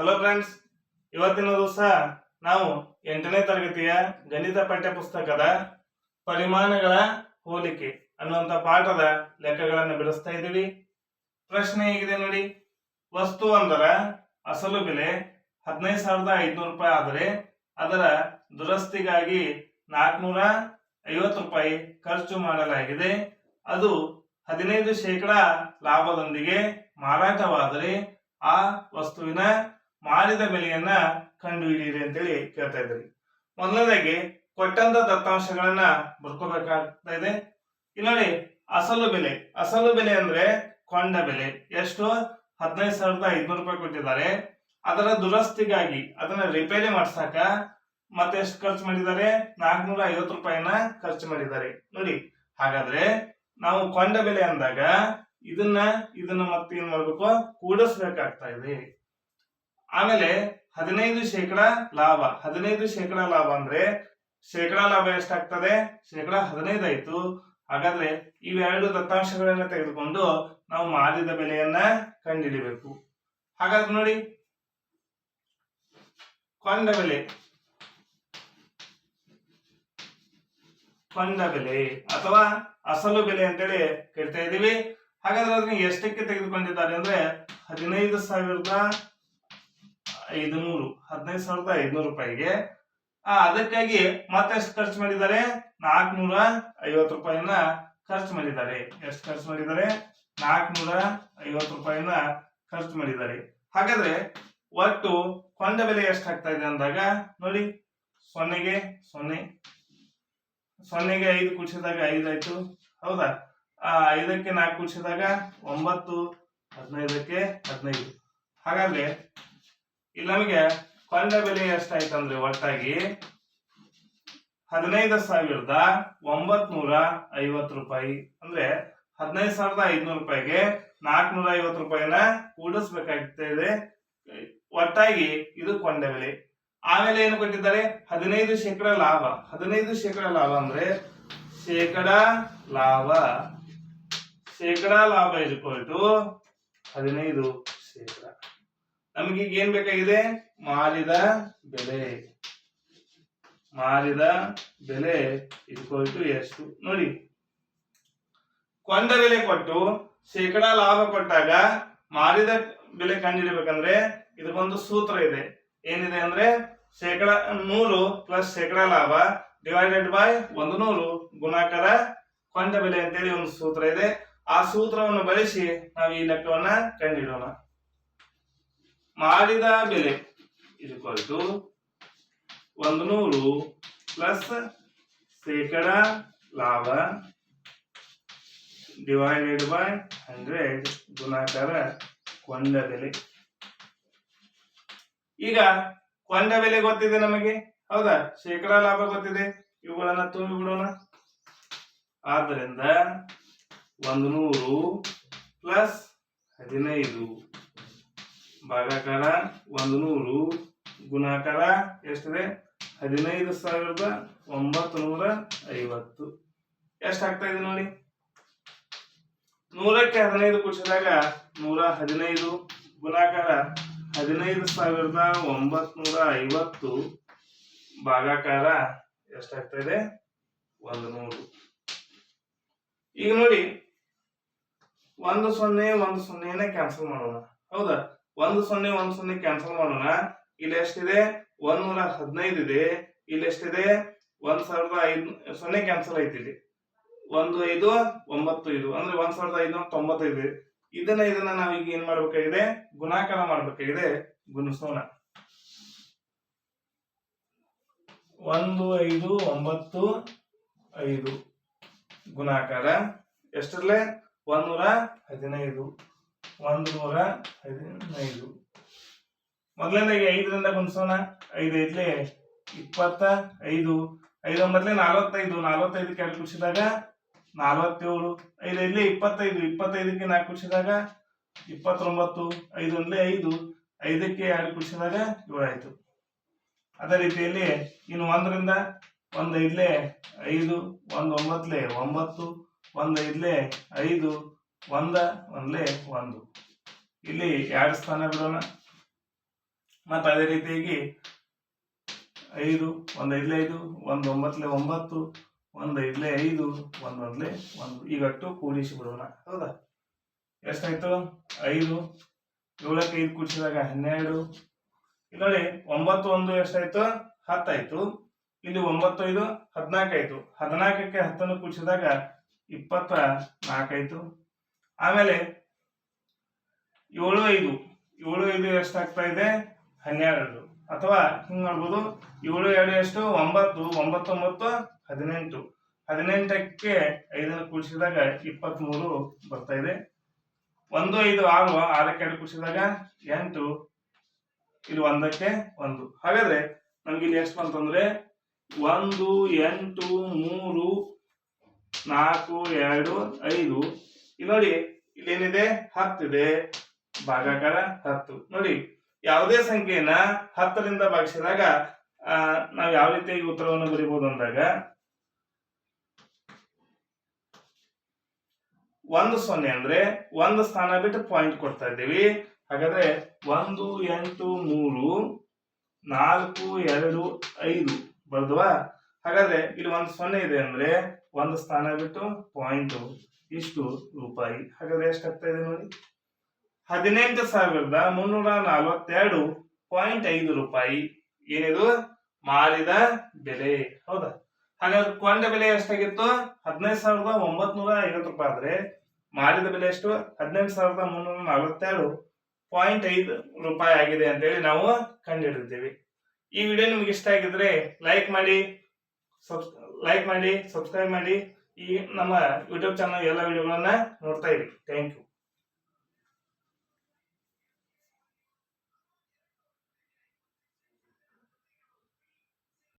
Hello friends ಇವತ್ತಿನ ದಿವಸ ನಾವು ಎಂಟನೇ ತರಗತಿಯ ಗಣಿತ ಪಠ್ಯ ಪುಸ್ತಕದ ಪರಿಮಾಣಗಳ ಹೋಲಿಕೆ ಅನ್ನುವಂಥ ಪಾಠದ ಲೆಕ್ಕಗಳನ್ನು ಬಿಡಿಸ್ತಾ ಇದ್ದೀವಿ. ಪ್ರಶ್ನೆ ಹೇಗಿದೆ ನೋಡಿ. ವಸ್ತು ಅಂದರ ಅಸಲು ಬೆಲೆ ಹದಿನೈದು ಸಾವಿರದ ಐದುನೂರು ರೂಪಾಯಿ ಆದರೆ ಅದರ ದುರಸ್ತಿಗಾಗಿ ನಾಲ್ಕುನೂರ ಐವತ್ತು ರೂಪಾಯಿ ಖರ್ಚು ಮಾಡಲಾಗಿದೆ. ಅದು ಹದಿನೈದು ಶೇಕಡ ಲಾಭದೊಂದಿಗೆ ಮಾರಾಟವಾದರೆ ಆ ವಸ್ತುವಿನ ಮಾರಿದ ಬೆಲೆಯನ್ನ ಕಂಡುಹಿಡಿಯಿರಿ ಅಂತೇಳಿ ಕೇಳ್ತಾ ಇದ್ರಿ ಮೊದಲನೇದಾಗಿ ಕೊಟ್ಟಂತ ದತ್ತಾಂಶಗಳನ್ನ ಬರ್ಕೋಬೇಕಾಗ್ತಾ ಇದೆ. ಇಲ್ಲಿ ನೋಡಿ ಅಸಲು ಬೆಲೆ. ಅಸಲು ಬೆಲೆ ಅಂದ್ರೆ ಕೊಂಡ ಬೆಲೆ. ಎಷ್ಟು? ಹದಿನೈದು ಸಾವಿರದ ಐದ್ನೂರು ರೂಪಾಯಿ ಕೊಟ್ಟಿದ್ದಾರೆ. ಅದರ ದುರಸ್ತಿಗಾಗಿ ಅದನ್ನ ರಿಪೇರಿ ಮಾಡ್ಸಾಕ ಮತ್ತೆ ಎಷ್ಟು ಖರ್ಚು ಮಾಡಿದ್ದಾರೆ? ನಾಲ್ಕನೂರ ಐವತ್ತು ರೂಪಾಯಿನ ಖರ್ಚು ಮಾಡಿದ್ದಾರೆ. ನೋಡಿ, ಹಾಗಾದ್ರೆ ನಾವು ಕೊಂಡ ಬೆಲೆ ಅಂದಾಗ ಇದನ್ನ ಇದನ್ನ ಮತ್ತೆ ಏನ್ ಮಾಡ್ಬೇಕು? ಕೂಡಿಸ್ಬೇಕಾಗ್ತಾ ಇದೆ. ಆಮೇಲೆ ಹದಿನೈದು ಶೇಕಡ ಲಾಭ. ಹದಿನೈದು ಶೇಕಡ ಲಾಭ ಅಂದ್ರೆ ಶೇಕಡ ಲಾಭ ಎಷ್ಟಾಗ್ತದೆ? ಶೇಕಡ ಹದಿನೈದು ಆಯ್ತು. ಹಾಗಾದ್ರೆ ಇವೆರಡು ದತ್ತಾಂಶಗಳನ್ನ ತೆಗೆದುಕೊಂಡು ನಾವು ಮಾರಿದ ಬೆಲೆಯನ್ನ ಕಂಡುಹಿಡಿಬೇಕು ಹಾಗಾದ್ರೆ ನೋಡಿ. ಕೊಂಡ ಬೆಲೆ. ಕೊಂಡ ಬೆಲೆ ಅಥವಾ ಅಸಲು ಬೆಲೆ ಅಂತೇಳಿ ಕೇಳ್ತಾ ಇದ್ದೀವಿ. ಹಾಗಾದ್ರೆ ಅದನ್ನ ಎಷ್ಟಕ್ಕೆ ತೆಗೆದುಕೊಂಡಿದ್ದಾರೆ ಅಂದ್ರೆ ಹದಿನೈದು ಸಾವಿರದ ಐದುನೂರು ಹದಿನೈದು ಸಾವಿರದ ಐದುನೂರು ರೂಪಾಯಿಗೆ. ಆ, ಅದಕ್ಕಾಗಿ ಮತ್ತೆಷ್ಟು ಖರ್ಚು ಮಾಡಿದ್ದಾರೆ? ನಾಲ್ಕುನೂರ ಐವತ್ತು ರೂಪಾಯಿನ ಖರ್ಚು ಮಾಡಿದ್ದಾರೆ. ಎಷ್ಟು ಖರ್ಚು ಮಾಡಿದ್ದಾರೆ? ನಾಲ್ಕುನೂರ ಐವತ್ತು ರೂಪಾಯಿನ ಖರ್ಚು ಮಾಡಿದ್ದಾರೆ. ಹಾಗಾದ್ರೆ ಒಟ್ಟು ಕೊಂಡ ಬೆಲೆ ಎಷ್ಟಾಗ್ತಾ ಇದೆ ಅಂದಾಗ, ನೋಡಿ, ಸೊನ್ನೆಗೆ ಸೊನ್ನೆ, ಸೊನ್ನೆಗೆ ಐದು ಕುಡಿಸಿದಾಗ ಐದು ಆಯ್ತು ಹೌದಾ? ಆ, ಐದಕ್ಕೆ ನಾಲ್ಕು ಕುಡಿಸಿದಾಗ ಒಂಬತ್ತು, ಹದಿನೈದಕ್ಕೆ ಹದಿನೈದು. ಹಾಗಾದ್ರೆ ಇಲ್ಲಿ ನಮಗೆ ಕೊಂಡ ಬೆಲೆ ಎಷ್ಟಾಯ್ತಂದ್ರೆ ಒಟ್ಟಾಗಿ ಹದಿನೈದು ಸಾವಿರದ ಒಂಬತ್ ನೂರ ಐವತ್ತು ರೂಪಾಯಿ. ಅಂದ್ರೆ ಹದಿನೈದು ಸಾವಿರದ ಐದ್ನೂರು ರೂಪಾಯಿಗೆ ನಾಲ್ಕುನೂರ ಐವತ್ತು ರೂಪಾಯಿನ ಕೂಡಿಸ್ಬೇಕಾಗ್ತದೆ ಒಟ್ಟಾಗಿ ಇದು ಕೊಂಡ ಬೆಲೆ. ಆಮೇಲೆ ಏನು ಕೊಟ್ಟಿದ್ದಾರೆ? ಹದಿನೈದು ಶೇಕಡ ಲಾಭ. ಹದಿನೈದು ಶೇಕಡ ಲಾಭ ಅಂದ್ರೆ ಶೇಕಡ ಲಾಭ. ಶೇಕಡ ಲಾಭ ಇಟ್ಕೊಳ್ತು ಹದಿನೈದು ಶೇಕಡ. ನಮಗೆ ಈಗ ಏನ್ ಬೇಕಾಗಿದೆ? ಮಾರಿದ ಬೆಲೆ. ಮಾರಿದ ಬೆಲೆ ಇಟ್ಕೊಳ್ತು ಎಷ್ಟು? ನೋಡಿ. ಕೊಂಡ ಬೆಲೆ ಕೊಟ್ಟು ಶೇಕಡ ಲಾಭ ಕೊಟ್ಟಾಗ ಮಾರಿದ ಬೆಲೆ ಕಂಡುಹಿಡಿಬೇಕಂದ್ರೆ ಇದಕ್ಕೊಂದು ಸೂತ್ರ ಇದೆ. ಏನಿದೆ ಅಂದ್ರೆ ಶೇಕಡ ನೂರು ಪ್ಲಸ್ ಶೇಕಡ ಲಾಭ ಡಿವೈಡೆಡ್ ಬೈ ಒಂದು ನೂರು ಗುಣಾಕಾರ ಕೊಂಡ ಬೆಲೆ ಅಂತೇಳಿ ಒಂದು ಸೂತ್ರ ಇದೆ. ಆ ಸೂತ್ರವನ್ನು ಬಳಸಿ ನಾವು ಈ ಲೆಕ್ಕವನ್ನ ಕಂಡುಹಿಡೋಣ ಮಾಡಿದ ಬೆಲೆ ಇದು ಒಂದು ನೂರು ಪ್ಲಸ್ ಶೇಕಡ ಲಾಭ ಡಿವೈಡೆಡ್ ಬೈ ಹಂಡ್ರೆಡ್ ಗುಣಾಕಾರ ಕೊಂಡ ಬೆಲೆ. ಈಗ ಕೊಂಡ ಬೆಲೆ ಗೊತ್ತಿದೆ ನಮಗೆ? ಹೌದಾ? ಶೇಕಡ ಲಾಭ ಗೊತ್ತಿದೆ. ಇವುಗಳನ್ನ ತುಂಬಿ ಬಿಡೋಣ. ಆದ್ದರಿಂದ ಒಂದು ನೂರು ಪ್ಲಸ್ ಹದಿನೈದು ಭಾಗಾಕಾರ ಒಂದು ನೂರು, ಗುಣಾಕಾರ ಎಷ್ಟಿದೆ? ಹದಿನೈದು ಸಾವಿರದ ಒಂಬತ್ತು ನೂರ ಐವತ್ತು ಎಷ್ಟಾಗ್ತಾ ಇದೆ ನೋಡಿ? ನೂರಕ್ಕೆ ಹದಿನೈದು ಕುಡಿಸಿದಾಗ ನೂರ ಹದಿನೈದು, ಗುಣಾಕಾರ ಹದಿನೈದು ಸಾವಿರದ ಒಂಬತ್ನೂರ ಐವತ್ತು. ಭಾಗಾಕಾರ ಎಷ್ಟಾಗ್ತಾ ಇದೆ? ಒಂದು ನೂರು. ಈಗ ನೋಡಿ, ಒಂದು ಸೊನ್ನೆ, ಒಂದು ಸೊನ್ನೆನ ಕ್ಯಾನ್ಸಲ್ ಮಾಡೋಣ. ಹೌದಾ? ಒಂದು ಸೊನ್ನೆ ಒಂದು ಸೊನ್ನೆ ಕ್ಯಾನ್ಸಲ್ ಮಾಡೋಣ. ಇಲ್ಲಿ ಎಷ್ಟಿದೆ? ಒಂದ್ ನೂರ ಹದಿನೈದು ಇದೆ. ಇಲ್ಲಿ ಎಷ್ಟಿದೆ? ಒಂದ್ ಸಾವಿರದ ಐದು ಸೊನ್ನೆ ಕ್ಯಾನ್ಸಲ್ ಐತಿ ಇಲ್ಲಿ. ಒಂದು ಐದು, ಒಂಬತ್ತು ಐದು ಅಂದ್ರೆ ಒಂದ್ ಸಾವಿರದ ಐದುನೂರ ತೊಂಬತ್ತೈದು ಇದೆ. ಇದನ್ನ ಇದನ್ನ ನಾವೀಗ ಏನ್ ಮಾಡ್ಬೇಕಾಗಿದೆ? ಗುಣಾಕಾರ ಮಾಡ್ಬೇಕಾಗಿದೆ. ಗುಣಿಸೋಣ. ಒಂದು, ಐದು, ಒಂಬತ್ತು, ಐದು. ಗುಣಾಕಾರ ಎಷ್ಟರಲ್ಲೇ? ನೂರ ಹದಿನೈದು. ಒಂದು ನೂರ ಹದಿನೈದು ಮೊದಲನೇದಾಗಿ ಐದರಿಂದ ಗುಣಿಸೋಣ. ಐದು ಐದ್ಲೆ ಇಪ್ಪತ್ತ ಐದು. ಐದು ಒಂಬತ್ತಲೆ ನಲವತ್ತೈದು. ನಲ್ವತ್ತೈದಕ್ಕೆ ಎರಡು ಕುಡಿಸಿದಾಗ ನಲವತ್ತೇಳು. ಐದು ಐದ್ಲೆ ಇಪ್ಪತ್ತೈದು. ಇಪ್ಪತ್ತೈದಕ್ಕೆ ನಾಲ್ಕು ಕುಡಿಸಿದಾಗ ಇಪ್ಪತ್ತೊಂಬತ್ತು. ಐದು ಒಂದ್ಲೆ ಐದು. ಐದಕ್ಕೆ ಎರಡು ಕುಡಿಸಿದಾಗ ಏಳಾಯ್ತು. ಅದೇ ರೀತಿಯಲ್ಲಿ ಇನ್ನು ಒಂದರಿಂದ ಐದ್ಲೆ ಐದು ಒಂದ್ ಒಂಬತ್ತಲೆ ಒಂಬತ್ತು ಐದ್ಲೆ ಐದು ಒಂದ, ಒಂದ್ಲೆ ಒಂದು. ಇಲ್ಲಿ ಎರಡು ಸ್ಥಾನ ಬಿಡೋಣ. ಮತ್ತು ಅದೇ ರೀತಿಯಾಗಿ ಐದು, ಒಂದು ಐದ್ಲೆ ಐದು, ಒಂದು ಒಂಬತ್ತಲೆ ಒಂಬತ್ತು, ಒಂದು ಐದ್ಲೆ ಐದು, ಒಂದು ಒಂದ್ಲೆ ಒಂದು. ಈಗಟ್ಟು ಕೂಡಿಸಿ ಬಿಡೋಣ. ಹೌದಾ? ಎಷ್ಟಾಯ್ತು? ಐದು. ಏಳಕ್ಕೆ ಐದು ಕೂಡಿಸಿದಾಗ ಹನ್ನೆರಡು. ಇಲ್ಲಿ ನೋಡಿ, ಒಂಬತ್ತು ಒಂದು ಎಷ್ಟಾಯ್ತು? ಹತ್ತಾಯ್ತು. ಇಲ್ಲಿ ಒಂಬತ್ತು ಐದು, ಹದಿನಾಲ್ಕು ಆಯ್ತು. ಹದಿನಾಲ್ಕಕ್ಕೆ ಹತ್ತನ್ನು ಕೂಡಿಸಿದಾಗ ಇಪ್ಪತ್ತ ನಾಲ್ಕಾಯ್ತು ಆಮೇಲೆ ಏಳು ಐದು ಏಳು ಐದು ಎಷ್ಟಾಗ್ತಾ ಇದೆ? ಹನ್ನೆರಡು. ಅಥವಾ ಹಿಂಗೆ ಮಾಡ್ಬೋದು, ಏಳು ಎರಡು ಎಷ್ಟು? ಒಂಬತ್ತು, ಒಂಬತ್ತೊಂಬತ್ತು, ಹದಿನೆಂಟು. ಹದಿನೆಂಟಕ್ಕೆ ಐದನ್ನು ಕೂಡಿಸಿದಾಗ ಇಪ್ಪತ್ತ್ಮೂರು ಬರ್ತಾ ಇದೆ. ಒಂದು ಐದು ಆರು ಆರಕ್ಕೆ ಎರಡು ಕೂಡಿಸಿದಾಗ ಎಂಟು ಇಲ್ಲಿ ಒಂದಕ್ಕೆ ಒಂದು. ಹಾಗಾದ್ರೆ ನಮ್ಗೆ ಇಲ್ಲಿ ಎಷ್ಟು ಬಂತಂದ್ರೆ, ಒಂದು, ಎಂಟು, ಮೂರು, ನಾಲ್ಕು, ಎರಡು, ಐದು ಇಲ್ಲಿ ನೋಡಿ ಇಲ್ಲಿ ಏನಿದೆ ಹತ್ತಿದೆ ಭಾಗಾಕಾರ ಹತ್ತು. ನೋಡಿ, ಯಾವುದೇ ಸಂಖ್ಯೆಯನ್ನ ಹತ್ತರಿಂದ ಭಾಗಿಸಿದಾಗ ನಾವು ಯಾವ ರೀತಿಯಾಗಿ ಉತ್ತರವನ್ನು ಬರೀಬಹುದು ಅಂದಾಗ, ಒಂದು ಸೊನ್ನೆ ಅಂದ್ರೆ ಒಂದು ಸ್ಥಾನ ಬಿಟ್ಟು ಪಾಯಿಂಟ್ ಕೊಡ್ತಾ ಇದ್ದೀವಿ. ಹಾಗಾದ್ರೆ ಒಂದು, ಎಂಟು, ಮೂರು, ನಾಲ್ಕು, ಎರಡು, ಐದು ಬರ್ದವಾ? ಹಾಗಾದ್ರೆ ಇಲ್ಲಿ ಒಂದು ಸೊನ್ನೆ ಇದೆ ಅಂದ್ರೆ ಒಂದು ಸ್ಥಾನ ಬಿಟ್ಟು ಪಾಯಿಂಟ್ ಇಷ್ಟು ರೂಪಾಯಿ? ಹಾಗಾದ್ರೆ ಎಷ್ಟಾಗ್ತಾ ಇದೆ ನೋಡಿ. ಹದಿನೆಂಟು ಸಾವಿರದ ಮುನ್ನೂರ ನಲವತ್ತೆರಡು ಪಾಯಿಂಟ್ ಐದು ರೂಪಾಯಿ. ಏನಿದು? ಮಾರಿದ ಬೆಲೆ. ಹೌದಾ? ಹಾಗಾದ್ರೆ ಕೊಂಡ ಬೆಲೆ ಎಷ್ಟಾಗಿತ್ತು? ಹದಿನೈದು ಸಾವಿರದ ಒಂಬತ್ನೂರ ಐವತ್ತು ರೂಪಾಯಿ ಆದ್ರೆ ಮಾರಿದ ಬೆಲೆ ಎಷ್ಟು? ಹದಿನೆಂಟು ಸಾವಿರದ ಮುನ್ನೂರ ನಲವತ್ತೆರಡು ಪಾಯಿಂಟ್ ಐದು ರೂಪಾಯಿ ಆಗಿದೆ ಅಂತೇಳಿ ನಾವು ಕಂಡುಹಿಡಿದಿದ್ದೇವೆ. ಈ ವಿಡಿಯೋ ನಿಮ್ಗೆ ಇಷ್ಟ ಆಗಿದ್ರೆ ಲೈಕ್ ಮಾಡಿ ಲೈಕ್ ಮಾಡಿ, ಸಬ್ಸ್ಕ್ರೈಬ್ ಮಾಡಿ. ಈ ನಮ್ಮ ಯೂಟ್ಯೂಬ್ ಚಾನಲ್ ಎಲ್ಲ ವಿಡಿಯೋಗಳನ್ನ ನೋಡ್ತಾ ಇರಿ. Thank you